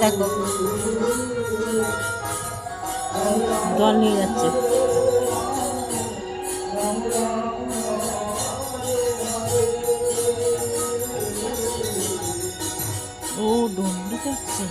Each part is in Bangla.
দেখো। জল নিয়ে যাচ্ছে। ও ডন্ডি যাচ্ছে।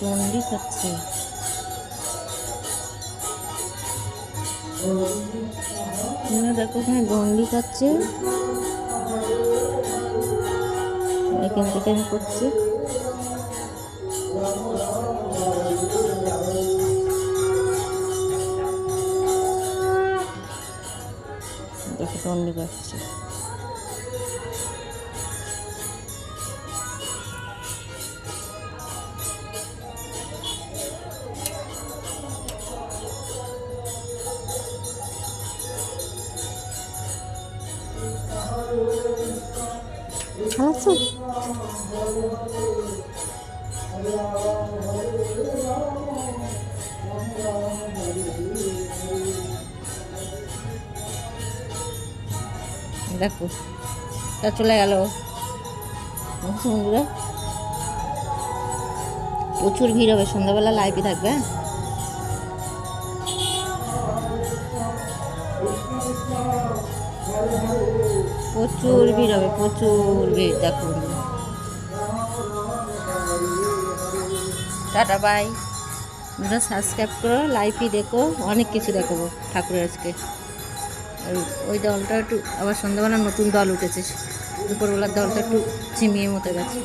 ডন্ডি খাচ্ছে দেখো এখানে ডন্ডি খাচ্ছে। এখান থেকে আমি করছি। দেখো ডন্ডি খাচ্ছে ভালো আছো? দেখো, তা চলে গেল। প্রচুর ভিড় হবে, সন্ধ্যাবেলা লাইভে থাকবে হ্যাঁ? প্রচুর ভিড় হবে, প্রচুর ভিড়, দেখো টাটা বাই তোমরা সাবস্ক্রাইব করো লাইভই দেখো, অনেক কিছু দেখাবো ঠাকুরের আজকে। আর ওই দলটা একটু, আবার সন্ধ্যাবেলা নতুন দল উঠেছে। দুপুরবেলার দলটা একটু চিমিয়ে মতো গেছে।